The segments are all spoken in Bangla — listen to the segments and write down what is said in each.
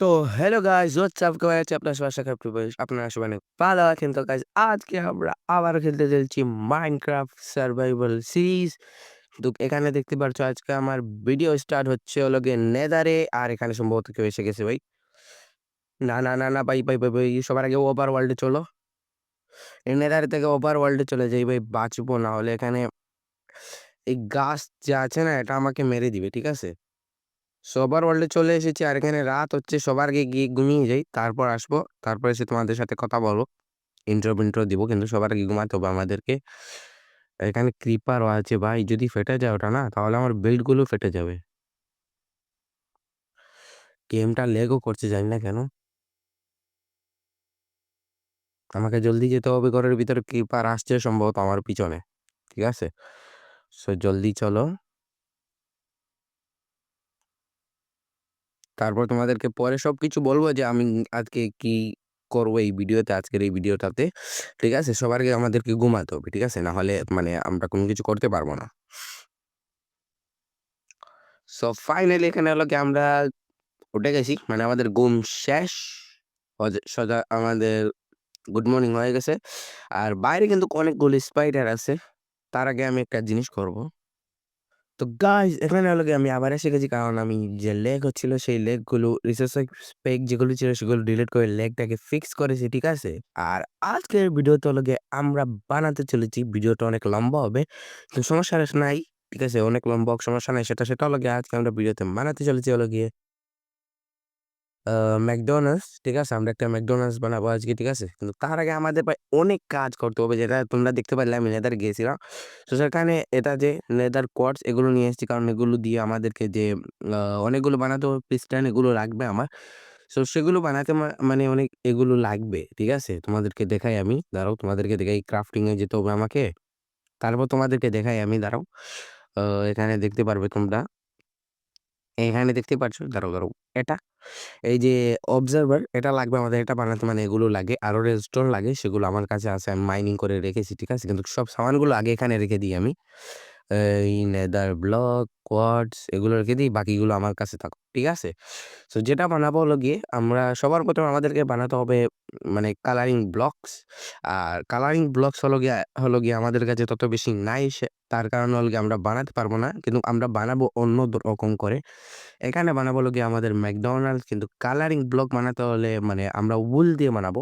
তো হ্যালো গাইস হোয়াটসঅ্যাপ কেমন আছে আপনার সবার বেশ আপনারা সবাই ভালো আছেন। তো গাইস আজকে আমরা আবার খেলতে চলছি মাইনক্রাফট সার্ভাইভাল সিরিজ তো এখানে দেখতে পাচ্ছ আজকে আমার ভিডিও স্টার্ট হচ্ছে হলো গিয়ে নেদারে আর এখানে সম্ভবত কেউ এসে গেছে ভাই। না না না না, ভাই ভাই ভাই ভাই, সবার আগে ওভার ওয়ার্ল্ডে চলো। নেদারে থেকে ওভার ওয়ার্ল্ডে চলে যাই ভাই, বাঁচবো না হলে এখানে এই গাছ যে আছে না, এটা আমাকে মেরে দিবে, ঠিক আছে? সবার ওয়ার্ল্ডে চলে এসেছি আর এখানে রাত হচ্ছে, সবার আগে গিয়ে ঘুমিয়ে যাই, তারপর আসব, তারপর এসে তোমাদের সাথে কথা বলব। ইন্ট্রো বিন্ট্রো দিব, কিন্তু সবার আগে ঘুমাতে হবে আমাদেরকে। এখানে ক্রিপারও আছে ভাই, যদি ফেটে যায় ওটা না, তাহলে আমার বেল্টগুলো ফেটে যাবে। গেমটা লেগও করছে, জানি না কেন। আমাকে জলদি যেতে হবে, ঘরের ভিতরে ক্রিপার আসছে সম্ভবত আমার পিছনে, ঠিক আছে? সো জলদি চলো। তারপর তোমাদেরকে পরে সব কিছু বলব যে আমি আজকে কি করব এই ভিডিওতে, আজকের এই ভিডিওটাতে, ঠিক আছে? সবার আগে আমাদেরকে ঘুমাতে হবে, ঠিক আছে? না হলে মানে আমরা কোনো কিছু করতে পারব না। সো ফাইনালি এখানে হলো কি আমরা উঠে গেছি মানে আমাদের ঘুম শেষ সোজা আমাদের গুড মর্নিং হয়ে গেছে। আর বাইরে কিন্তু অনেকগুলো স্পাইডার আছে, তার আগে আমি একটা জিনিস করব। তো গাইজ এখানে হলো গিয়ে আমি আবার এসে গেছি। কারণ আমি যে লেগ হচ্ছিল, সেই লেগগুলো রিসোর্স স্পেক যেগুলো ছিল, সেগুলো ডিলিট করে লেগটাকে ফিক্স করেছি, ঠিক আছে? আর আজকের ভিডিওতে হলো গিয়ে আমরা বানাতে চলেছি। ভিডিওটা অনেক লম্বা হবে, তো সমস্যা নাই, ঠিক আছে? অনেক লম্বা সমস্যা নাই, সেটা সেটা হলো গিয়ে আজকে আমরা ভিডিওতে বানাতে চলেছি হলো গিয়ে। ম্যাকডোনাল্ডস, ঠিক আছে? আমরা একটা ম্যাকডোনাল্ডস বানাবো আজকে, ঠিক আছে? কিন্তু তার আগে আমাদের ভাই অনেক কাজ করতে হবে, যেটা তোমরা দেখতে পারলে, আমি নেদার গিয়েছিলাম। তো সেখানে এটা যে নেদার কোয়ার্টজ এগুলো নিয়ে এসেছি কারণ এগুলো দিয়ে আমাদেরকে যে অনেকগুলো বানাতে হবে পিস্টন এগুলো লাগবে আমার। সো সেগুলো বানাতে মানে অনেক এগুলো লাগবে। ঠিক আছে? তোমাদেরকে দেখাই আমি। দাঁড়াও, তোমাদেরকে দেখাই ক্রাফটিংয়ে যেতে হবে আমাকে। তারপর তোমাদেরকে দেখাই আমি, দাঁড়াও। এখানে দেখতে পারবে তোমরা। এখানে দেখতে পাচ্ছ দাঁড়ো দাঁড়ো এটা, এই যে অবজারভার এটা লাগবে আমাদের, এটা বানাতে মানে এগুলো লাগে। আরও রেডস্টোন লাগে, সেগুলো আমার কাছে আছে। আমি মাইনিং করে রেখেছি। ঠিক আছে? কিন্তু সব সামানগুলো আগে এখানে রেখে দিই আমি। এই নেদার ব্লক, কোয়ার্টজ এগুলো রেখে দিই। বাকিগুলো আমার কাছে থাকুক। ঠিক আছে? সো যেটা বানাবো হলো গিয়ে আমরা সবার ১ম এ আমাদেরকে বানাতে হবে মানে কালারিং ব্লকস। আর কালারিং ব্লকস হলো গিয়ে হলো গিয়ে আমাদের কাছে তত বেশি নাই সে তার কারণে হলো গিয়ে আমরা বানাতে পারব না। কিন্তু আমরা বানাবো অন্য রকম করে। এখানে বানাবো হলো গিয়ে আমাদের ম্যাকডোনাল্ডস কিন্তু কালারিং ব্লক বানাতে হলে মানে আমরা উল দিয়ে বানাবো।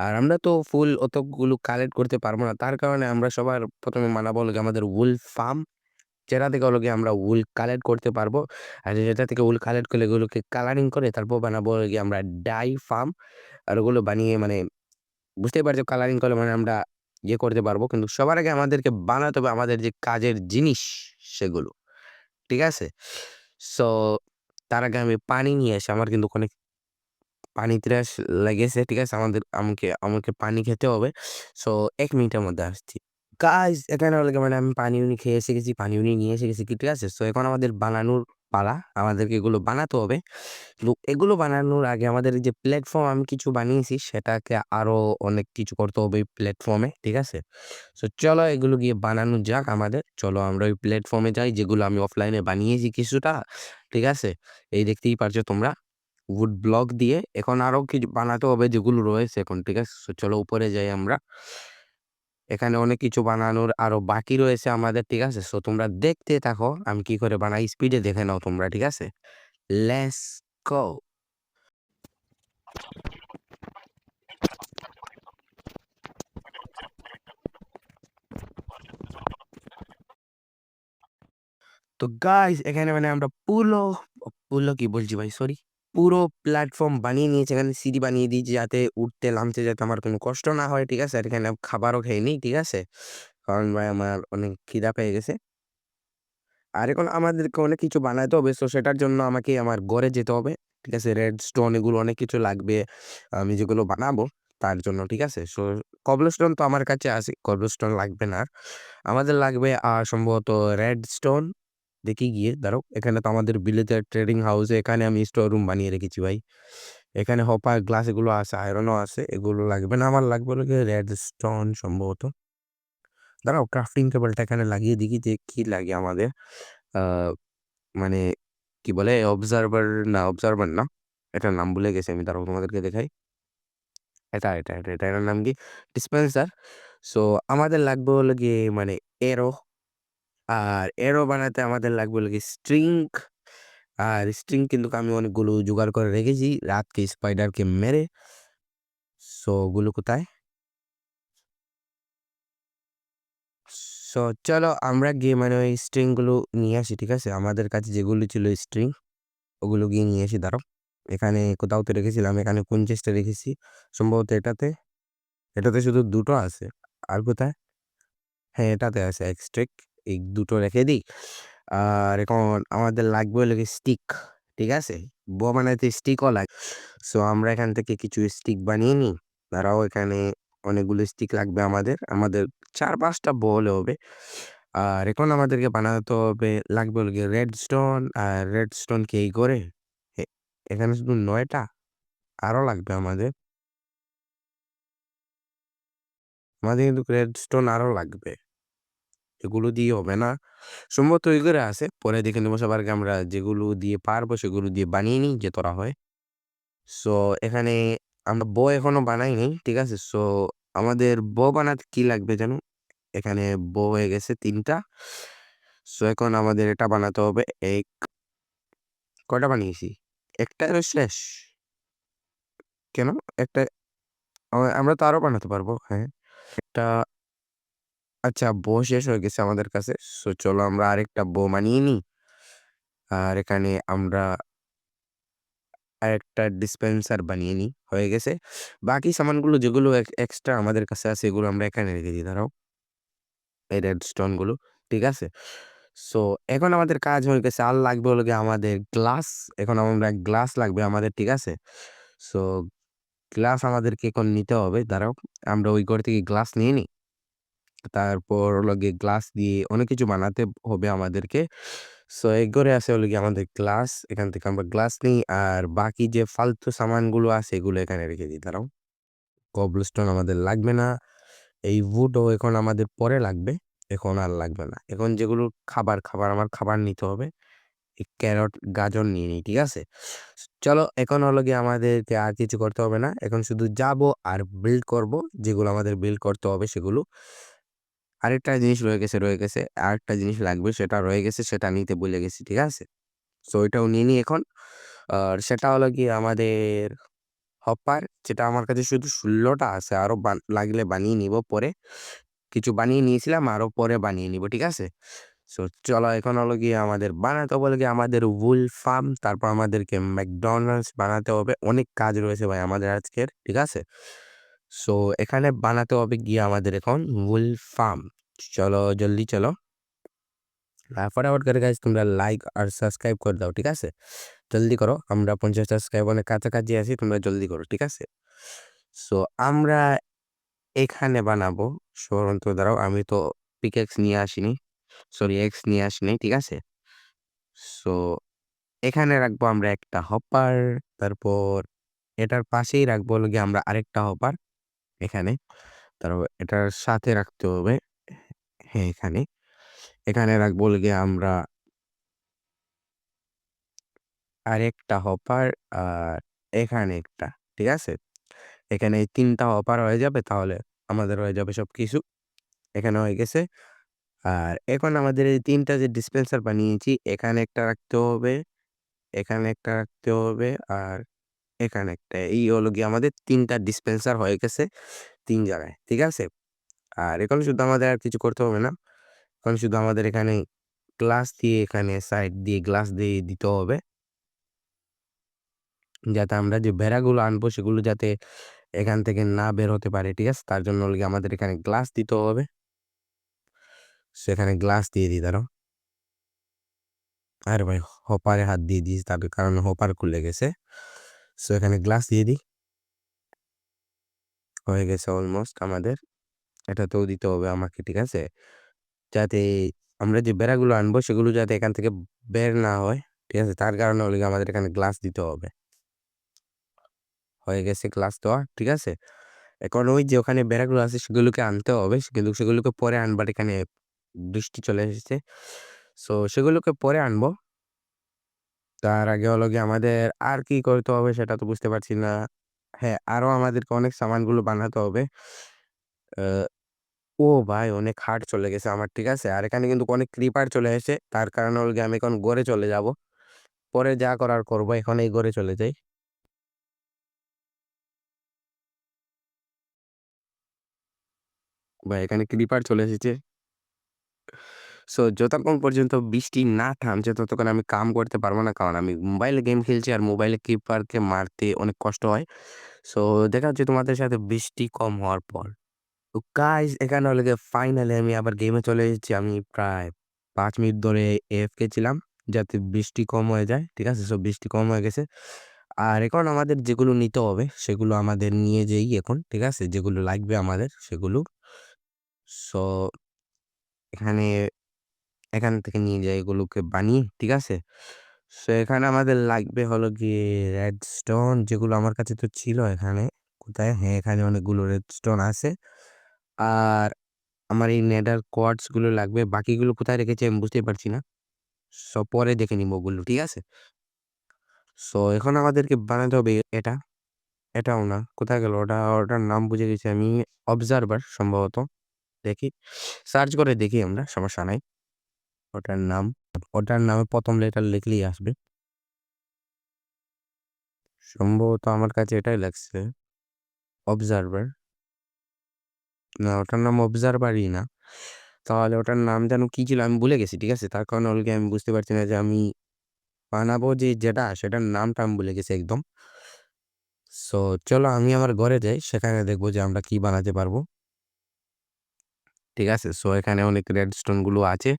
আর আমরা তো ফুল অতগুলো কালেক্ট করতে পারব না। তার কারণে আমরা সবার ১ম এ বানাবো হলো আমাদের উল ফার্ম। যেটা থেকে গিয়ে আমরা উল কালেক্ট করতে পারব। আর যেটা থেকে উল কালেক্ট করলে এগুলোকে কালারিং করে তারপর বানাবো গিয়ে আমরা ডাই ফার্ম। আর ওগুলো বানিয়ে মানে বুঝতেই পারছ কালারিং করলে মানে আমরা ইয়ে করতে পারব। কিন্তু সবার আগে আমাদেরকে বানাতে হবে আমাদের যে কাজের জিনিস সেগুলো। ঠিক আছে? সো তার আগে আমি পানি নিয়ে আসি। আমার কিন্তু অনেক পানি ত্রাস লেগেছে। ঠিক আছে? আমাদের, আমাকে আমাকে পানি খেতে হবে। সো এক মিনিটের মধ্যে আসছি। কাজ এখানে মানে আমি পানি-উনি খেয়ে এসে গেছি। পানি-উনি নিয়ে এসে গেছি। ঠিক আছে? সো এখন আমাদের বানানোর পালা। আমাদেরকে এগুলো বানাতে হবে। কিন্তু এগুলো বানানোর আগে আমাদের যে প্ল্যাটফর্ম আমি কিছু বানিয়েছি, সেটাকে আরও অনেক কিছু করতে হবে এই প্ল্যাটফর্মে। ঠিক আছে? সো চলো এগুলো গিয়ে বানানো যাক আমাদের। চলো আমরা ওই প্ল্যাটফর্মে যাই, যেগুলো আমি অফলাইনে বানিয়েছি কিছুটা। ঠিক আছে? এই দেখতেই পারছ তোমরা। উড ব্লক দিয়ে এখন আরও কিছু বানাতে হবে যেগুলো রয়েছে এখন। ঠিক আছে? চলো উপরে যাই আমরা। এখানে অনেক কিছু বানানোর আরও বাকি রয়েছে আমাদের। ঠিক আছে? সো তোমরা দেখতে থাকো। আমি কি করে বানাই স্পিডে দেখে নাও তোমরা। ঠিক আছে? Let's go. তো গাইস এখানে মানে আমরা পুরো, পুরো কি বলছি ভাই সরি। পুরো প্ল্যাটফর্ম বানিয়ে নিয়েছে এখানে সিঁড়ি বানিয়ে দিয়েছি যাতে উঠতে, নামতে যাতে আমার কোনো কষ্ট না হয়। ঠিক আছে? আর এখানে খাবারও খেয়ে নিই। ঠিক আছে? কারণ ভাই আমার অনেক খিদা পেয়ে গেছে। আর এখন আমাদেরকে অনেক কিছু বানাইতে হবে। সো সেটার জন্য আমাকে আমার ঘরে যেতে হবে। ঠিক আছে? রেড স্টোন এগুলো অনেক কিছু লাগবে। আমি যেগুলো বানাবো তার জন্য। ঠিক আছে? সো কবলস্টোন তো আমার কাছে আছে। কবলস্টোন লাগবে না। আমাদের লাগবে সম্ভবত রেডস্টোন। দেখি গিয়ে দাঁড়াও। এখানে তো আমাদের বিলেতের ট্রেডিং হাউসে এখানে আমি স্টোর রুম বানিয়ে রেখেছি ভাই। এখানে হপার গ্লাস এগুলো আছে, আয়রনও আছে। এগুলো লাগবে না। আমার লাগবে হলো গিয়ে রেডস্টোন সম্ভবত। দাঁড়াও ক্রাফটিং টেবলটা এখানে লাগিয়ে দেখি যে কী লাগে আমাদের। মানে কি বলে অবজার্ভার না অবজার্ভার না। এটার নাম ভুলে গেছি আমি দাঁড়াও তোমাদেরকে দেখাই এটা এটা এটা এটা এটার নাম কি ডিসপেন্সার সো আমাদের লাগবে হলো গিয়ে মানে এরো আর এরো বানাতে আমাদের লাগবে হলো গিয়ে স্ট্রিং আর স্ট্রিং কিন্তু আমি অনেকগুলো জোগাড় করে রেখেছি, রাতকে স্পাইডারকে মেরে। সো ওগুলো কোথায়? সো চলো আমরা গিয়ে মানে ওই স্ট্রিংগুলো নিয়ে আসি, ঠিক আছে? আমাদের কাছে যেগুলো ছিল স্ট্রিং ওগুলো গিয়ে নিয়ে আসি, দাঁড়াও। এখানে কোথাও তো রেখেছিলাম, এখানে কোন চেষ্টা রেখেছি? সম্ভবত এটাতে এটাতে শুধু দুটো আছে। আর কোথায়? হ্যাঁ এটাতে আছে এক্সট্রিক এই দুটো রেখে দিই। আর এখন আমাদের লাগবে হলো স্টিক ঠিক আছে? ব বানাইতে স্টিকও লাগে সো আমরা এখান থেকে কিছু স্টিক বানিয়ে নিই। তারাও এখানে অনেকগুলো স্টিক লাগবে আমাদের আমাদের চার পাঁচটা বো হলে হবে। আর এখন আমাদেরকে বানাতে হবে, লাগবে হলো রেড স্টোন আর রেড স্টোন কে করে এখানে শুধু নয়টা আরও লাগবে আমাদের। আমাদের কিন্তু রেড স্টোন আরও লাগবে। এগুলো দিয়ে হবে না। সম্ভবত করে আছে, পরে দেখে নেব সবার আমরা যেগুলো দিয়ে পারব, সেগুলো দিয়ে বানিয়ে নিই, যে তোরা হয়। সো এখানে আমরা ব এখনও বানাইনি ঠিক আছে? সো আমাদের ব বানাতে কি লাগবে জানো? এখানে ব হয়ে গেছে তিনটা। সো এখন আমাদের এটা বানাতে হবে, এক কটা বানিয়েছি? একটা শেষ। কেন? একটা আমরা তো আরও বানাতে পারব হ্যাঁ। একটা আচ্ছা বো শেষ হয়ে গেছে আমাদের কাছে। সো চলো আমরা আরেকটা বো বানিয়ে নিই। আর এখানে আমরা আরেকটা ডিসপেন্সার বানিয়ে নিই। হয়ে গেছে। বাকি সামানগুলো যেগুলো এক্সট্রা আমাদের কাছে আছে, এগুলো আমরা এখানে রেখে দিই। দাঁড়াও। এই রেড স্টোনগুলো ঠিক আছে? সো এখন আমাদের কাজ হয়ে গেছে। আর লাগবে হলো গিয়ে আমাদের গ্লাস এখন আমরা গ্লাস লাগবে আমাদের, ঠিক আছে? সো গ্লাস আমাদেরকে এখন নিতে হবে। দাঁড়াও। আমরা ওই ঘর থেকে গ্লাস নিয়ে নিই। তারপর হলো গিয়ে গ্লাস দিয়ে অনেক কিছু বানাতে হবে আমাদেরকে। সো এই ঘরে আছে হলো গিয়ে আমাদের গ্লাস এখান থেকে আমরা গ্লাস নিই। আর বাকি যে ফালতু সামানগুলো আছে, এগুলো এখানে রেখে দিই, দাঁড়াও। কবলস্টোন আমাদের লাগবে না। এই উডও এখন আমাদের পরে লাগবে, এখন আর লাগবে না। এখন যেগুলো খাবার খাবার আমার খাবার নিতে হবে। ক্যারট গাজর নিয়ে নিই, ঠিক আছে? চলো, এখন হলো গিয়ে আমাদেরকে আর কিছু করতে হবে না। এখন শুধু যাব আর বিল্ড করব। যেগুলো আমাদের বিল্ড করতে হবে, সেগুলো আরেকটা জিনিস রয়ে গেছে রয়ে গেছে। আরেকটা জিনিস লাগবে সেটা রয়ে গেছে, সেটা নিতে ভুলে গেছি, ঠিক আছে? সো ওইটাও নিয়ে নিই এখন। আর সেটা হলো কি আমাদের হপার, যেটা আমার কাছে শুধু ষোলোটা আছে আরও লাগলে বানিয়ে নিব পরে। কিছু বানিয়ে নিয়েছিলাম আরও পরে বানিয়ে নিব, ঠিক আছে? সো চলো এখন হলো গিয়ে আমাদের বানাতে হবে গিয়ে আমাদের উল ফার্ম তারপর আমাদেরকে ম্যাকডোনাল্ডস বানাতে হবে। অনেক কাজ রয়েছে ভাই আমাদের আজকের, ঠিক আছে? সো এখানে বানাতে হবে গিয়ে আমাদের এখন উল ফার্ম চলো, জলদি চলো। ফটাফট করে গাইজ তোমরা লাইক আর সাবস্ক্রাইব করে দাও, ঠিক আছে? জলদি করো, আমরা পঞ্চাশ সাবস্ক্রাইব অনেক কাছাকাছি আছি, তোমরা জলদি করো, ঠিক আছে? সো আমরা এখানে বানাবো সরন্ত দাঁড়াও, আমি তো পিকেক্স নিয়ে আসিনি সরি এক্স নিয়ে আসিনি, ঠিক আছে? সো এখানে রাখব আমরা একটা হপার তারপর এটার পাশেই রাখব গিয়ে আমরা আরেকটা হপার এখানে। তারপর এটার সাথে রাখতে হবে। হ্যাঁ এখানে। এখানে রাখব গিয়ে আমরা আরেকটা হপার আর এখানে একটা, ঠিক আছে? এখানে এই তিনটা হপার হয়ে যাবে, তাহলে আমাদের হয়ে যাবে সব কিছু এখানে হয়ে গেছে। আর এখন আমাদের এই তিনটা যে ডিসপেন্সার বানিয়েছি, এখানে একটা রাখতে হবে, এখানে একটা রাখতে হবে, আর এখানে একটা এই হলো গিয়ে আমাদের তিনটা ডিসপেন্সার হয়ে গেছে তিন জায়গায়, ঠিক আছে? আর এখন শুধু আমাদের আর কিছু করতে হবে না। এখন শুধু আমাদের এখানে গ্লাস দিয়ে এখানে সাইড দিয়ে গ্লাস দিয়ে দিতে হবে। যাতে আমরা যে বেড়াগুলো আনব সেগুলো যাতে এখান থেকে না বের হতে পারে, ঠিক আছে? তার জন্য হলো আমাদের এখানে গ্লাস দিতে হবে। সেখানে গ্লাস দিয়ে দিই, দাঁড়াও। আরে ভাই হপারে হাত দিয়ে দিস তার কারণে হপার খুলে গেছে। সো এখানে গ্লাস দিয়ে দিই। হয়ে গেছে অলমোস্ট আমাদের। এটা তো দিতে হবে আমাকে, ঠিক আছে? যাতে আমরা যে বেড়াগুলো আনব, সেগুলো যাতে এখান থেকে বের না হয়, ঠিক আছে? তার কারণে হলো আমাদের এখানে গ্লাস দিতে হবে। হয়ে গেছে গ্লাস দেওয়া, ঠিক আছে? এখন ওই যে ওখানে বেড়াগুলো আছে, সেগুলোকে আনতে হবে। কিন্তু সেগুলোকে পরে আনবার এখানে বৃষ্টি চলে এসেছে। সো সেগুলোকে পরে আনব। তার আগে হলো গিয়ে আমাদের আর কি করতে হবে সেটা তো বুঝতে পারছি না। হ্যাঁ, আরও আমাদেরকে অনেক সামানগুলো বানাতে হবে। আ ও ভাই অনেক হার্ড চলে গেছে আমার, ঠিক আছে? আর এখানে কিন্তু অনেক ক্রিপার চলে এসেছে। তার কারণে হলো গিয়ে আমি এখন গড়ে চলে যাব। পরে যা করার করব। এখন এই গড়ে চলে যাই। ভাই এখানে ক্রিপার চলে এসেছে। সো যতক্ষণ পর্যন্ত বৃষ্টি না থামছে, ততক্ষণ আমি কাম করতে পারব না। কারণ আমি মোবাইলে গেম খেলছি আর মোবাইলে কিপারকে মারতে অনেক কষ্ট হয়। সো দেখা হচ্ছে তোমাদের সাথে বৃষ্টি কম হওয়ার পর। তো গাইস এখানে হলে ফাইনালি আমি আবার গেমে চলে এসেছি। আমি প্রায় পাঁচ মিনিট ধরে এএফকে ছিলাম যাতে বৃষ্টি কম হয়ে যায়। ঠিক আছে? সব বৃষ্টি কম হয়ে গেছে। আর এখন আমাদের যেগুলো নিতে হবে, সেগুলো আমাদের নিয়ে যাই এখন। ঠিক আছে? যেগুলো লাগবে আমাদের, সেগুলো। সো এখানে এখান থেকে নিয়ে যাই এগুলোকে বানিয়ে। ঠিক আছে? সো এখানে আমাদের লাগবে হলো গিয়ে রেডস্টোন যেগুলো আমার কাছে তো ছিল এখানে। কোথায়? হ্যাঁ, এখানে অনেকগুলো রেডস্টোন আছে। আর আমার এই নেডার কোয়ার্টজগুলো লাগবে। বাকিগুলো কোথায় রেখেছি আমি বুঝতেই পারছি না। সো পরে দেখে নিব ওগুলো। ঠিক আছে? সো এখন আমাদেরকে বানাতে হবে এটা। এটাও না। কোথায় গেল? ওটা ওটার নাম বুঝে গেছি আমি। অবজার্ভার সম্ভবত। দেখি। সার্চ করে দেখি আমরা, সমস্যা নাই। ওটার নাম। ওটার নামে প্রথম লেটার লিখলেই আসবে। সম্ভবত আমার কাছে এটাই লাগছে। অবজার্ভার। না, ওটার নাম অবজার্ভারই না। তাহলে ওটার নাম যেন কী ছিল আমি ভুলে গেছি। ঠিক আছে? তার কারণে হলো গিয়ে আমি বুঝতে পারছি না যে আমি বানাবো যে যেটা সেটার নামটা আমি ভুলে গেছি একদম। সো চলো আমি আমার ঘরে যাই। সেখানে দেখব যে আমরা কি বানাতে পারব। ঠিক আছে? সো এখানে অনেক রেড স্টোনগুলো আছে।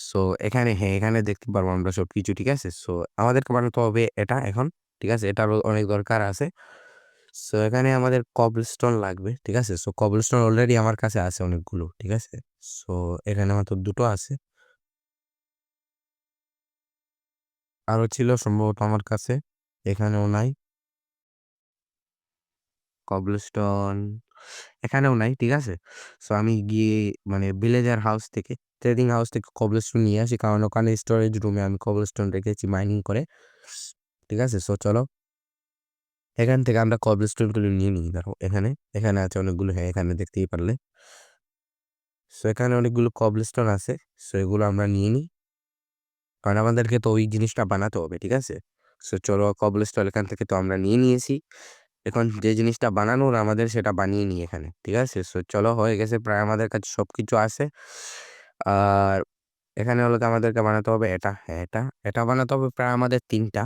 সো এখানে হ্যাঁ, এখানে দেখতে পারব আমরা সব কিছু ঠিক আছে? সো আমাদেরকে বানাতে হবে এটা এখন। ঠিক আছে? এটারও অনেক দরকার আছে। সো এখানে আমাদের কবলস্টোন লাগবে। ঠিক আছে? সো কবলস্টোন অলরেডি আমার কাছে আছে অনেকগুলো। ঠিক আছে? সো এখানে মাত্র ২ টো আছে। আরও ছিল সম্ভবত আমার কাছে। এখানেও নাই। কবলস্টোন এখানেও নাই। ঠিক আছে? সো আমি গিয়ে মানে ভিলেজার হাউস থেকে ট্রেডিং হাউস থেকে কবল কবলস্টোন নিয়ে আসি। কারণ ওখানে স্টোরেজ রুমে আমি কবলস্টোন রেখেছি মাইনিং করে। ঠিক আছে? সো চলো। এখান থেকে আমরা কবলস্টোনগুলো নিয়ে নিই। দেখো এখানে, এখানে আছে অনেকগুলো। হ্যাঁ, এখানে দেখতেই পারলে। সো এখানে অনেকগুলো কবল কবলস্টোন আছে। সো এগুলো আমরা নিয়ে নিই। কারণ আমাদেরকে তো ওই জিনিসটা বানাতে হবে। ঠিক আছে? সো চলো কবলস্টোন এখান থেকে তো আমরা নিয়ে নিয়েছি। এখন যে জিনিসটা বানানোর আমাদের সেটা বানিয়ে নিই এখানে। ঠিক আছে? সো চলো হয়ে গেছে প্রায় আমাদের কাছে সব কিছু আছে। আর এখানে হলো আমাদেরকে বানাতে হবে এটা। হ্যাঁ, এটা। এটা বানাতে হবে প্রায় আমাদের তিনটা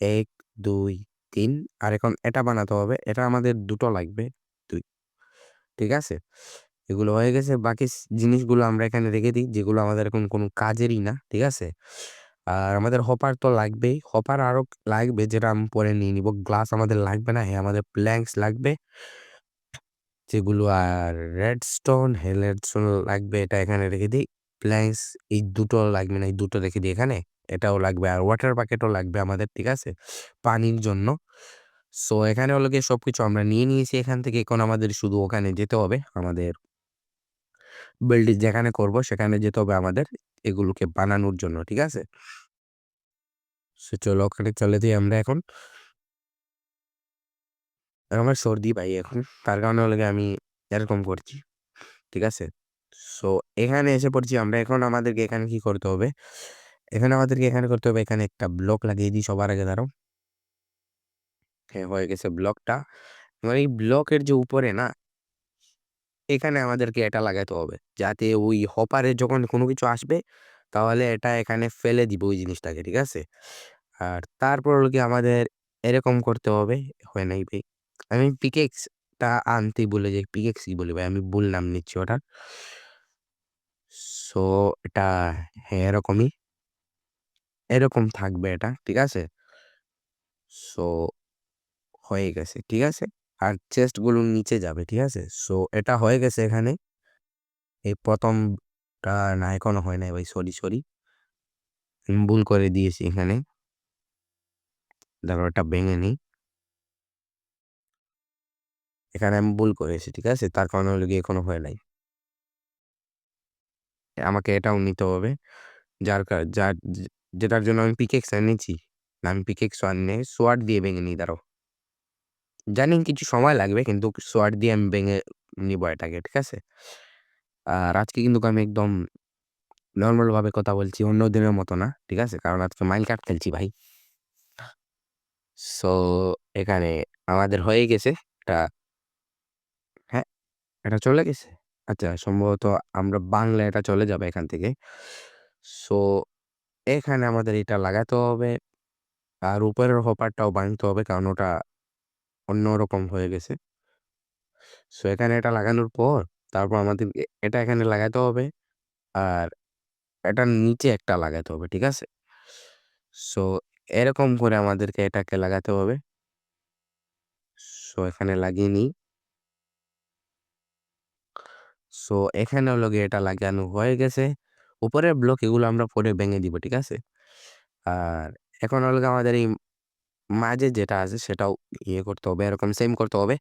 এক দুই তিন আর এখন এটা বানাতে হবে। এটা আমাদের দুটো লাগবে। দুই ঠিক আছে? এগুলো হয়ে গেছে। বাকি জিনিসগুলো আমরা এখানে রেখে দিই। যেগুলো আমাদের এখন কোনো কাজেরই না। ঠিক আছে? আর আমাদের হপার তো লাগবেই। হপার আরও লাগবে যেটা আমি পরে নিয়ে নিবো। গ্লাস আমাদের লাগবে না। হ্যাঁ, আমাদের প্ল্যাঙ্কস লাগবে। যেগুলো আর রেডস্টোন, হ্যাঁ, রেডস্টোন লাগবে এটা এখানে রেখে দিই প্ল্যাঙ্কস এই দুটো লাগবে না। এই দুটো রেখে দিই এখানে। এটাও লাগবে। আর ওয়াটার বাকেটও লাগবে আমাদের। ঠিক আছে? পানির জন্য। সো এখানে হলো গিয়ে সব কিছু আমরা নিয়ে নিয়েছি এখান থেকে। এখন আমাদের শুধু ওখানে যেতে হবে। আমাদের বিল্ডিং যেখানে করব সেখানে যেতে হবে আমাদের এগুলোকে বানানোর জন্য। ঠিক আছে? সো চলো ওখানে চলে যাই আমরা এখন। আমার সর্দি ভাই এখন। তার কারণে হলে আমি এরকম করছি। ঠিক আছে? সো এখানে এসে পড়ছি আমরা। এখন আমাদেরকে এখানে কি করতে হবে? এখানে আমাদেরকে এখানে করতে হবে। এখানে একটা ব্লক লাগিয়ে দিই সবার আগে দাঁড়াও। হ্যাঁ, হয়ে গেছে ব্লকটা। এবার এই ব্লকের যে উপরে না এখানে আমাদেরকে এটা লাগাতে হবে। যাতে ওই হপারে যখন কোনো কিছু আসবে তাহলে এটা এখানে ফেলে দিব ওই জিনিসটাকে। ঠিক আছে? আর তারপর হলো গিয়ে আমাদের এরকম করতে হবে। হয় নাই ভাই। আমি পিকেক্সটা আনতে বলে যাই। পিকেক্স কি বলি ভাই? আমি বললাম নিচ্ছি ওটার। সো এটা হ্যাঁ, এরকমই। এরকম থাকবে এটা। ঠিক আছে? সো হয়ে গেছে। ঠিক আছে? আর চেস্টগুলো নিচে যাবে। ঠিক আছে? সো এটা হয়ে গেছে এখানে। এই ১ম টা না এখনও হয় নাই ভাই। Sorry, sorry. ভুল করে দিয়েছি এখানে। দাঁড়াও এটা ভেঙে নিই। এখানে আমি ভুল করেছি। ঠিক আছে? তার কারণে হলো গিয়ে এখনও হয় নাই। আমাকে এটাও নিতে হবে। যার যার যেটার জন্য আমি পিকেক্স এনেছি। না আমি পিকেক্সও আনি। সোয়ার্ড দিয়ে ভেঙে নিই দাঁড়াও। জানি কিছু সময় লাগবে কিন্তু সোয়ার্ড দিয়ে আমি ভেঙে নিব এটাকে, ঠিক আছে? আর আজকে কিন্তু আমি একদম নর্মালভাবে কথা বলছি। অন্য দিনের মতো না, ঠিক আছে? কারণ আজকে মাইনক্রাফট খেলছি ভাই। সো এখানে আমাদের হয়ে গেছে এটা হ্যাঁ, এটা চলে গেছে? আচ্ছা সম্ভবত আমরা বাংলা এটা চলে যাবে এখান থেকে। সো এখানে আমাদের এটা লাগাতে হবে। আর উপরের হপারটাও বানাতে হবে কারণ ওটা অন্যরকম হয়ে গেছে। সো এখানে এটা লাগানোর পর তারপর আমাদেরকে এটা এখানে লাগাতে হবে। আর এটার নিচে একটা লাগাতে হবে, ঠিক আছে? সো এরকম করে আমাদেরকে এটাকে লাগাতে হবে। সো এখানে লাগিয়ে নিই। সো এখানে হলো গিয়ে এটা লাগানো হয়ে গেছে। উপরের ব্লক এগুলো আমরা পরে ভেঙে দিব, ঠিক আছে? আর এখন হলো আমাদের এই মাঝে যেটা আছে সেটাও ইয়ে করতে হবে, এরকম সেম করতে হবে।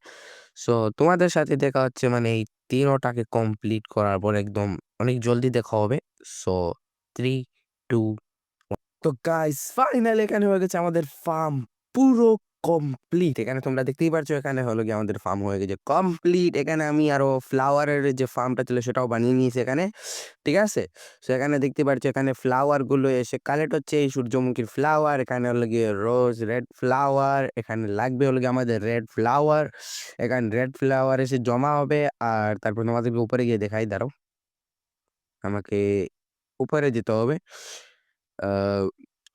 সো তোমাদের সাথে দেখা হচ্ছে মানে এই তেরোটাকে কমপ্লিট করার পর একদম অনেক জলদি দেখা হবে। সো ৩, ২, ১ তো গাইস ফাইনালি এখানে হয়ে গেছে আমাদের ফার্ম পুরো কমপ্লিট। এখানে তোমরা দেখতেই পারছ এখানে হলো গিয়ে আমাদের ফার্ম হয়ে গেছে কমপ্লিট। এখানে আমি আরও ফ্লাওয়ারের যে ফার্মটা ছিল সেটাও বানিয়ে নিয়েছি এখানে, ঠিক আছে? সো এখানে দেখতে পারছ এখানে ফ্লাওয়ারগুলো এসে কালেক্ট হচ্ছে এই সূর্যমুখীর ফ্লাওয়ার। এখানে হলো গিয়ে রোজ রেড ফ্লাওয়ার। এখানে লাগবে হলো গিয়ে আমাদের রেড ফ্লাওয়ার। এখানে রেড ফ্লাওয়ার এসে জমা হবে আর তারপর তোমাদেরকে উপরে গিয়ে দেখাই দাঁড়াও। আমাকে উপরে যেতে হবে।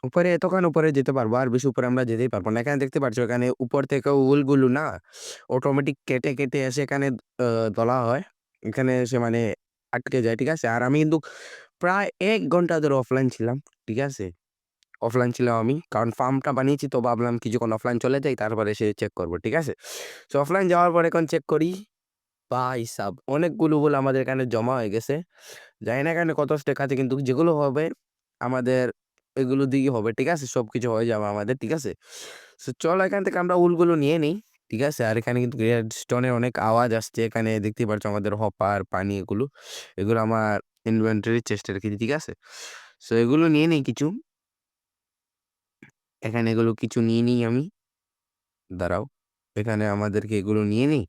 উপরে এতক্ষণ উপরে যেতে পারব। আর বেশি উপরে আমরা যেতেই পারব না। এখানে দেখতে পাচ্ছ এখানে উপর থেকে উলগুলো না অটোমেটিক কেটে, কেটে এসে এখানে তোলা হয়। এখানে এসে মানে আটকে যায়, ঠিক আছে? আর আমি কিন্তু প্রায় এক ঘণ্টা ধরে অফলাইন ছিলাম, ঠিক আছে? অফলাইন ছিলাম আমি। কারণ ফার্মটা বানিয়েছি তো ভাবলাম কিছুক্ষণ অফলাইন চলে যাই তারপরে এসে চেক করব ঠিক আছে? সো অফলাইন যাওয়ার পর এখন চেক করি। ভাইসাব অনেকগুলো উল আমাদের এখানে জমা হয়ে গেছে। জানি না এখানে কত আছে কিন্তু যেগুলো হবে আমাদের এগুলো দিকে হবে, ঠিক আছে? সব কিছু হয়ে যাবে আমাদের, ঠিক আছে? সো চল এখান থেকে আমরা উলগুলো নিয়ে নিই, ঠিক আছে? আর এখানে কিন্তু রেডস্টোনের অনেক আওয়াজ আসছে। এখানে দেখতে পাচ্ছ আমাদের হপার, পানি এগুলো। এগুলো আমার ইনভেন্টারি চেষ্টা রেখেছি, ঠিক আছে? সো এগুলো নিয়ে নিই কিছু। এখানে এগুলো কিছু নিয়ে নিই আমি। দাঁড়াও। এখানে আমাদেরকে এগুলো নিয়ে নিই।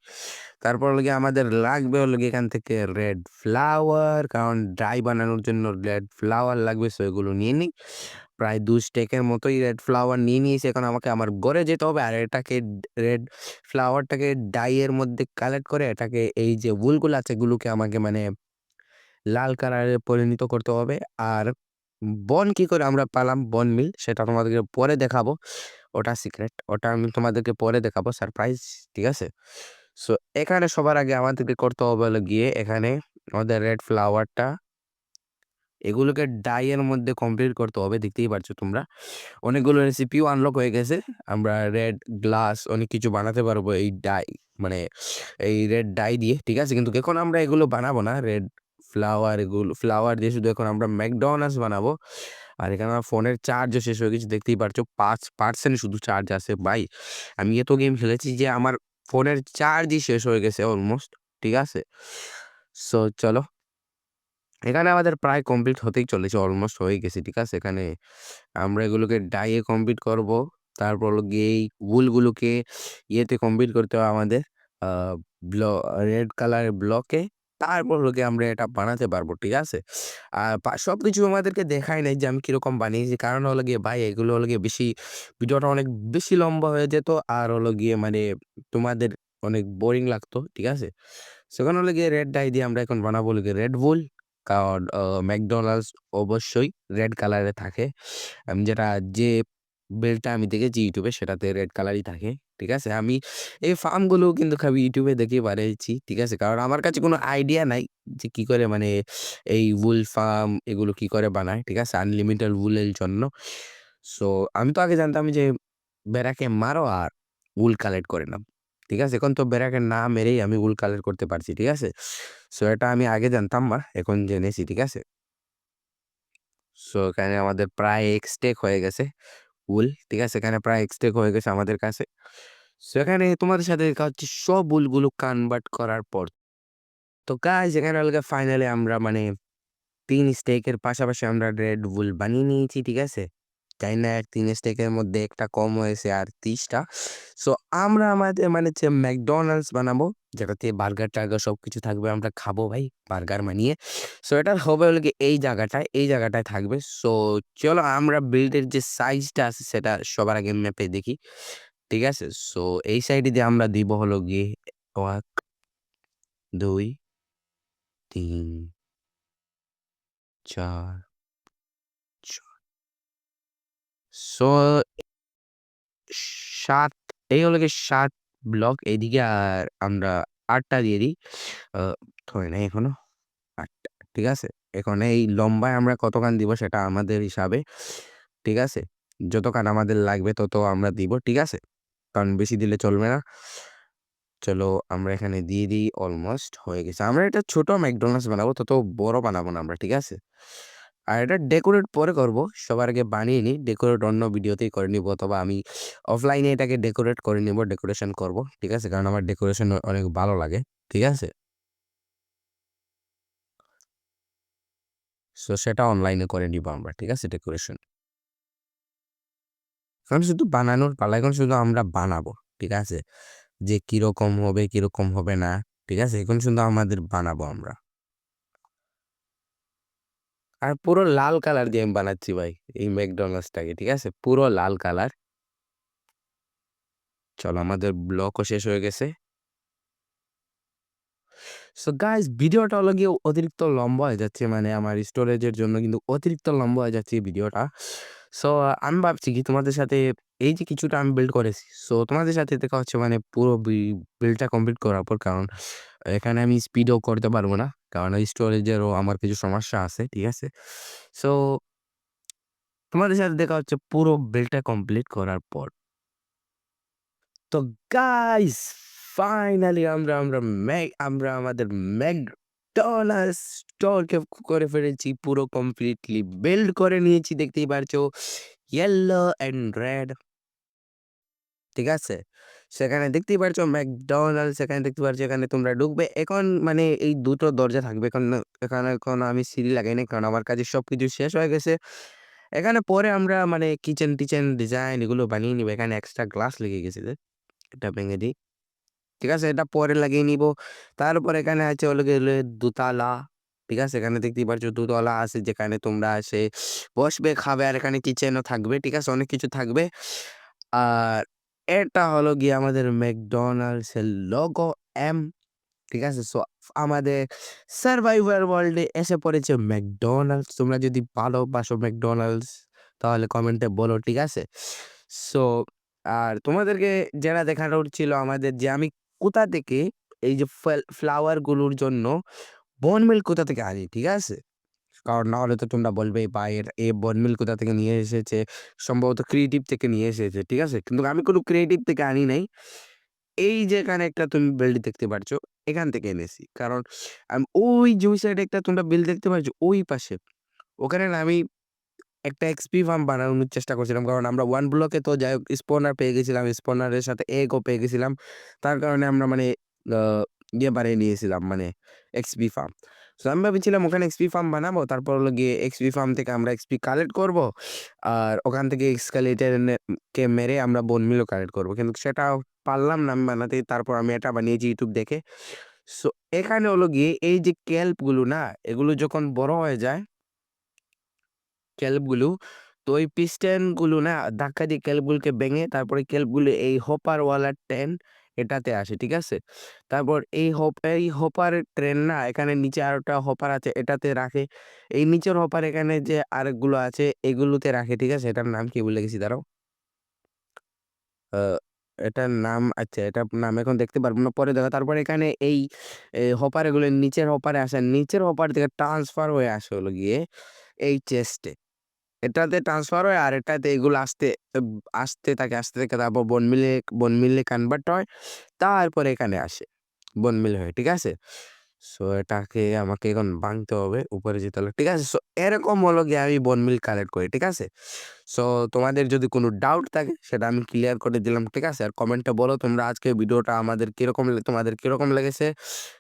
তারপর হলো গিয়ে আমাদের লাগবে হলো গিয়ে এখান থেকে রেড ফ্লাওয়ার কারণ ড্রাই বানানোর জন্য রেড ফ্লাওয়ার লাগবে। সো এগুলো নিয়ে নিই। প্রায় ২ স্টেকের মতোই রেড ফ্লাওয়ার নিয়ে নিয়েছি। এখন আমাকে আমার ঘরে যেতে হবে আর এটাকে রেড ফ্লাওয়ারটাকে ডাইয়ের মধ্যে কালেক্ট করে এটাকে এই যে উলগুলো আছে, এগুলোকে আমাকে মানে লাল কালারে পরিণত করতে হবে। আর বন কি করে আমরা পালাম বন মিল সেটা তোমাদেরকে পরে দেখাবো। ওটা সিক্রেট। ওটা আমি তোমাদেরকে পরে দেখাবো সারপ্রাইজ, ঠিক আছে? সো এখানে সবার আগে আমাদেরকে করতে হবে গিয়ে এখানে আমাদের রেড ফ্লাওয়ারটা এগুলোকে ডাইয়ের মধ্যে কমপ্লিট করতে হবে। দেখতেই পারছ তোমরা। অনেকগুলো রেসিপিও আনলক হয়ে গেছে। আমরা রেড গ্লাস অনেক কিছু বানাতে পারব এই ডাই মানে এই রেড ডাই দিয়ে, ঠিক আছে? কিন্তু এখন আমরা এগুলো বানাবো না। রেড ফ্লাওয়ার এগুলো ফ্লাওয়ার দিয়ে শুধু এখন আমরা ম্যাকডোনাল্ডস বানাবো। আর এখানে আমার ফোনের চার্জও শেষ হয়ে গেছে। দেখতেই পারছ পাঁচ পার্সেন্ট শুধু চার্জ আছে ভাই। আমি এত গেম খেলেছি যে আমার ফোনের চার্জই শেষ হয়ে গেছে অলমোস্ট, ঠিক আছে? সো চলো। এখানে আমাদের প্রায় কমপ্লিট হতেই চলেছে। অলমোস্ট হয়ে গেছে, ঠিক আছে? এখানে আমরা এগুলোকে ডাইয়ে কমপ্লিট করব। তারপর গিয়ে এই উলগুলোকে ইয়েতে কমপ্লিট করতে হবে আমাদের ব্ল রেড কালারের ব্লকে। তারপর গিয়ে আমরা এটা বানাতে পারব, ঠিক আছে? আর সব কিছু আমাদেরকে দেখাই নাই যে আমি কীরকম বানিয়েছি। কারণ হলো গিয়ে ভাই এগুলো হলো গিয়ে বেশি ভিডিওটা অনেক বেশি লম্বা হয়ে যেত। আর হলো গিয়ে মানে তোমাদের অনেক বোরিং লাগতো, ঠিক আছে? সেখানে হলো গিয়ে রেড ডাই দিয়ে আমরা এখন বানাবো গিয়ে রেড বুল। কারণ ম্যাকডোনাল্ডস অবশ্যই রেড কালারে থাকে। আমি যেটা যে বেলটা আমি দেখেছি ইউটিউবে সেটাতে রেড কালারই থাকে, ঠিক আছে? আমি এই ফার্মগুলো কিন্তু খাবি ইউটিউবে দেখে বানিয়েছি, ঠিক আছে? কারণ আমার কাছে কোনো আইডিয়া নাই যে কি করে মানে এই উল ফার্ম এগুলো কি করে বানায়, ঠিক আছে? আনলিমিটেড উলের জন্য। সো আমি তো আগে জানতাম যে বেড়াকে মারো আর উল কালেক্ট করে নাও, ঠিক আছে? এখন তো বেড়াকে না মেরেই আমি উল কালেক্ট করতে পারছি, ঠিক আছে? সো এটা আমি আগে জানতাম না, এখন জেনেছি, ঠিক আছে? সো এখানে আমাদের প্রায় ১ স্টেক হয়ে গেছে উল, ঠিক আছে? এখানে প্রায় এক্সটেক হয়ে গেছে আমাদের কাছে। সো এখানে তোমাদের সাথে দেখা হচ্ছে সব উলগুলো কনভার্ট করার পর। তো গাইস এখানে হলো গিয়ে ফাইনালি আমরা মানে তিন স্টেকের পাশাপাশি আমরা রেড Bull বানিয়ে নিয়েছি, ঠিক আছে? জানি না তিন স্টেকের মধ্যে একটা কম হয়েছে আর তিরিশটা সো আমরা আমাদের মানে যে ম্যাকডোনাল্ডস বানাবো, যেটাতে বার্গার-টার্গার সব কিছু থাকবে। আমরা খাব ভাই বার্গার মানিয়ে সো এটা হবে হলো এই জায়গাটায়, এই জায়গাটায় থাকবে। সো চলো আমরা বিল্ডের যে সাইজটা আছে সেটা সবার আগে ম্যাপে দেখি। ঠিক আছে? সো এই সাইডে দিয়ে আমরা দিব হলো গিয়ে ১, ২, ৩ ৪ ৬ সো ৭ এই হলো গিয়ে ৭ ব্লক এইদিকে আর আমরা আটটা দিয়ে দিই। হয় নাই এখনও ৮ টা। ঠিক আছে? এখন এই লম্বায় আমরা কতখান দিব সেটা আমাদের হিসাবে। ঠিক আছে? যতখান আমাদের লাগবে তত আমরা দিব। ঠিক আছে? কারণ বেশি দিলে চলবে না। চলো আমরা এখানে দিয়ে দিই অলমোস্ট হয়ে গেছে। আমরা এটা ছোট McDonald's বানাবো, তত বড় বানাবো না আমরা। ঠিক আছে? আর এটা ডেকোরেট পরে করব। সবার আগে বানিয়ে নিই। ডেকোরেট অন্য ভিডিওতেই করে নিব অথবা আমি অফলাইনে এটাকে ডেকোরেট করে নিব, ডেকোরেশন করব। ঠিক আছে? কারণ আমার ডেকোরেশন অনেক ভালো লাগে। ঠিক আছে? সো সেটা অনলাইনে করে নিব আমরা। ঠিক আছে? ডেকোরেশন। কারণ শুধু বানানোর পালা। এখন শুধু আমরা বানাবো। ঠিক আছে? যে কীরকম হবে, কীরকম হবে না। ঠিক আছে? এখন শুধু আমাদের বানাবো আমরা। আর পুরো লাল কালার দিয়ে আমি বানাচ্ছি ভাই, এই McDonald's টাকে। ঠিক আছে? পুরো লাল কালার। চলো, আমাদের ব্লকও শেষ হয়ে গেছে। সো গাইস ভিডিওটা হলো গিয়ে অতিরিক্ত লম্বা হয়ে যাচ্ছে। মানে আমার স্টোরেজের জন্য কিন্তু অতিরিক্ত লম্বা হয়ে যাচ্ছে ভিডিওটা। সো আমি ভাবছি কি তোমাদের সাথে এই যে কিছুটা আমি বিল্ড করেছি। সো তোমাদের সাথে দেখা হচ্ছে মানে পুরো বিল্ডটা কমপ্লিট করার পর, কারণ এখানে আমি স্পিডও করতে পারব না। কারণ ওই স্টোরেজেরও আমার কিছু সমস্যা আছে। ঠিক আছে? সো তোমাদের সাথে দেখা হচ্ছে পুরো বিল্ডটা কমপ্লিট করার পর। তো গাইস ফাইনালি আমরা আমরা ম্যাক আমরা আমাদের McDonald's স্টোরকে করে ফেলেছি। পুরো কমপ্লিটলি বিল্ড করে নিয়েছি, দেখতেই পারছ। Yellow and red. ঠিক আছে? সেখানে দেখতেই পারছ McDonald's সেখানে দেখতে পারছ এখানে তোমরা ঢুকবে। এখন মানে এই দুটো দরজা থাকবে। এখন এখানে এখন আমি সিঁড়ি লাগাই নাই। কারণ আমার কাছে সব কিছু শেষ হয়ে গেছে। এখানে পরে আমরা মানে কিচেন-টিচেন ডিজাইন এগুলো বানিয়ে নিব। এখানে এক্সট্রা গ্লাস লেগে গেছে। এটা ভেঙে দিই। ঠিক আছে? এটা পরে লাগিয়ে নিব। তারপর এখানে আছে হলো দোতলা। ঠিক আছে? এখানে দেখতেই পারছ দুতলা আছে যেখানে তোমরা এসে বসবে, খাবে আর এখানে কিচেনও থাকবে। ঠিক আছে? অনেক কিছু থাকবে। আর এটা হলো গিয়ে আমাদের এর লোগো এম। ঠিক আছে? সো আমাদের সারভাইভার ওয়ার্ল্ডে এসে পড়েছে McDonald's তোমরা যদি ভালোবাসো ম্যাকডোনাল্ডস, তাহলে কমেন্টে বলো। ঠিক আছে? সো আর তোমাদেরকে যেটা দেখানোর ছিল আমাদের যে আমি কোথা থেকে এই যে ফেল ফ্লাওয়ারগুলোর জন্য বোন মিল কোথা থেকে আনি। ঠিক আছে? কারণ না হলে তো তোমরা বলবে ভাই এর এ বনমিল কোথা থেকে নিয়ে এসেছে। সম্ভবত ক্রিয়েটিভ থেকে নিয়ে এসেছে। ঠিক আছে? কিন্তু আমি কোনো ক্রিয়েটিভ থেকে আনি নাই। এই যে এখানে একটা তুমি বিল্ড দেখতে পারছ, এখান থেকে এনেছি। কারণ আমি ওই যে ওই সাইডে একটা তোমরা বিল্ড দেখতে পারছ ওই পাশে। ওখানে আমি একটা এক্সপি ফার্ম বানানোর চেষ্টা করছিলাম। কারণ আমরা ওয়ান ব্লকে তো যাই হোক স্পনার পেয়ে গেছিলাম। স্পনারের সাথে এগও পেয়ে গেছিলাম। তার কারণে আমরা মানে ইয়ে বানিয়ে নিয়েছিলাম মানে এক্সপি ফার্ম। সো আমি ভেবেছিলাম ওখানে এক্সপি ফার্ম বানাবো। তারপর হলো গিয়ে এক্সপি ফার্ম থেকে আমরা এক্সপি কালেক্ট করব। আর ওখান থেকে এক্সকালেটর এনে কে মেরে আমরা বোন মিলও কালেক্ট করব। কিন্তু সেটা পারলাম না আমি বানাতে। তারপর আমি এটা বানিয়েছি ইউটিউব দেখে। সো এখানে হলো গিয়ে এই যে ক্যাল্পগুলো না, এগুলো যখন বড় হয়ে যায় ক্যাল্পগুলো তো ওই পিস্টনগুলো না, ধাক্কা দিয়ে ক্যাল্পগুলোকে গুলোকে ভেঙে, তারপরে ক্যাল্পগুলো এই হপার ওয়ালা ট্রেন এটাতে আসে। ঠিক আছে? তারপর এই হপ, এই হপার ট্রেন না, এখানে নিচে আরেকটা হপার আছে, এটাতে রাখে। এই নিচের হপার এখানে যে আরেকগুলো আছে, এগুলোতে রাখে। ঠিক আছে? এটার নাম কি বলে গেছি। আ, এটার নাম আচ্ছা এটার নাম এখন দেখতে পারব না। পরে দেখো তারপরে এখানে এই হপার এগুলো নিচের হপারে আসে। নিচের হপার থেকে ট্রান্সফার হয়ে আসে হলো গিয়ে এই চেস্টে। এটাতে ট্রান্সফার হয় আর এটাতে এগুলো আসতে আসতে থাকে, আসতে থাকে তারপর বোন মিলে বোন মিলে কনভার্ট হয়। তারপরে এখানে আসে। বোন মিল হয়ে। ঠিক আছে? সো এটাকে আমাকে এখন ভাঙতে হবে। উপরে যেতে হলে। ঠিক আছে? সো এরকম হলো গিয়ে আমি বোন মিল কালেক্ট করি। ঠিক আছে? সো তোমাদের যদি কোনো ডাউট থাকে সেটা আমি ক্লিয়ার করে দিলাম। ঠিক আছে? আর কমেন্টে বলো তোমরা আজকে ভিডিওটা আমাদের কীরকম তোমাদের কীরকম লেগেছে।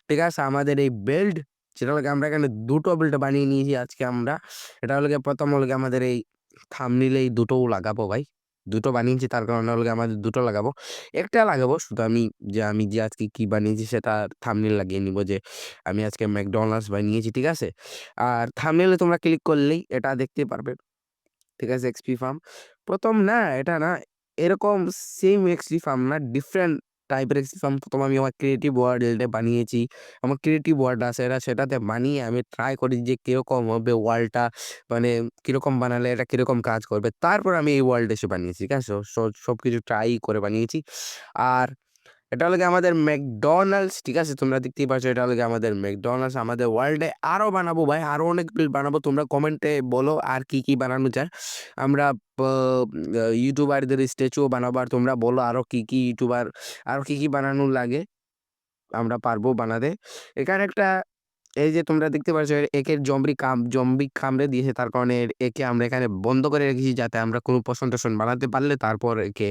ঠিক আছে? আমাদের এই বিল্ড সেটা হলো আমরা এখানে দুটো বিল্ড বানিয়ে নিয়েছি আজকে আমরা। এটা হলো ১ম হলো আমাদের এই থাম্বনেইল এই দুটোও লাগাবো ভাই। দুটো বানিয়েছি তার কারণে হলো আমাদের দুটো লাগাবো। একটা লাগাবো শুধু আমি যে আমি যে আজকে কি বানিয়েছি সেটা থাম্বনেইল লাগিয়ে নিব যে আমি আজকে ম্যাকডোনাল্ডস বানিয়েছি, ঠিক আছে? আর থাম্বনেইলে তোমরা ক্লিক করলেই এটা দেখতে পারবে। ঠিক আছে? XP farm. প্রথম না এটা না এরকম সেম এক্সপি ফার্ম না ডিফারেন্ট টাইপের ১ম আমি আমার ক্রিয়েটিভ ওয়ার্ল্ডে বানিয়েছি। আমার ক্রিয়েটিভ ওয়ার্ল্ড আছে এটা সেটাতে বানিয়ে আমি ট্রাই করি যে কীরকম হবে ওয়ার্ল্ডটা মানে কীরকম বানালে এটা কীরকম কাজ করবে। তারপর আমি এই ওয়ার্ল্ড এসে বানিয়েছি, ঠিক আছে? সব কিছু ট্রাই করে বানিয়েছি। আর এটা হলো আমাদের ম্যাকডোনাল্ডস, ঠিক আছে? তোমরা দেখতেই পাচ্ছ এটা হলো আমাদের ম্যাকডোনাল্ডস আমাদের ওয়ার্ল্ডে আরও বানাবো ভাই, আরও অনেক বানাবো। তোমরা কমেন্টে বলো আর কি, কি বানানো যায়। আমরা ইউটিউবারদের স্ট্যাচুও বানাবো আর তোমরা বলো আরও কি, কি ইউটিউবার আরও কি, কি বানানো লাগে। আমরা পারব বানাতে। এখানে একটা এই যে তোমরা দেখতে পাচ্ছ একে জম্বি কাম জম্বি কামড়ে দিয়েছে তার কারণে একে আমরা এখানে বন্ধ করে রেখেছি যাতে আমরা কোনো পোষণ-টোষণ বানাতে পারলে তারপর একে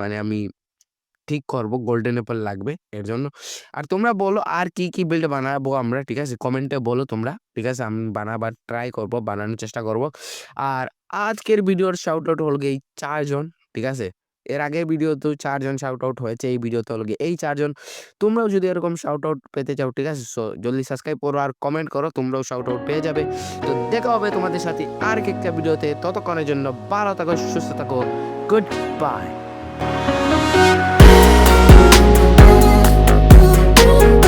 মানে আমি ঠিক করব গোল্ডেন অ্যাপল লাগবে এর জন্য। আর তোমরা বলো আর কি, কি বিল্ড বানাবো আমরা, ঠিক আছে? কমেন্টে বলো তোমরা, ঠিক আছে? আমি বানাবার ট্রাই করব, বানানোর চেষ্টা করব। আর আজকের ভিডিওর শাউট আউট হলো এই ৪ জন, ঠিক আছে? এর আগের ভিডিওতেও ৪ জন শাউট আউট হয়েছে। এই ভিডিওতে হলো এই চারজন তোমরাও যদি এরকম শাউট আউট পেতে চাও, ঠিক আছে? সো জলদি সাবস্ক্রাইব করো আর কমেন্ট করো। তোমরাও শাউট আউট পেয়ে যাবে। তো দেখা হবে তোমাদের সাথে আরেক একটা ভিডিওতে। ততক্ষণের জন্য ভালো থাকো, সুস্থ থাকো। Good bye. trouble.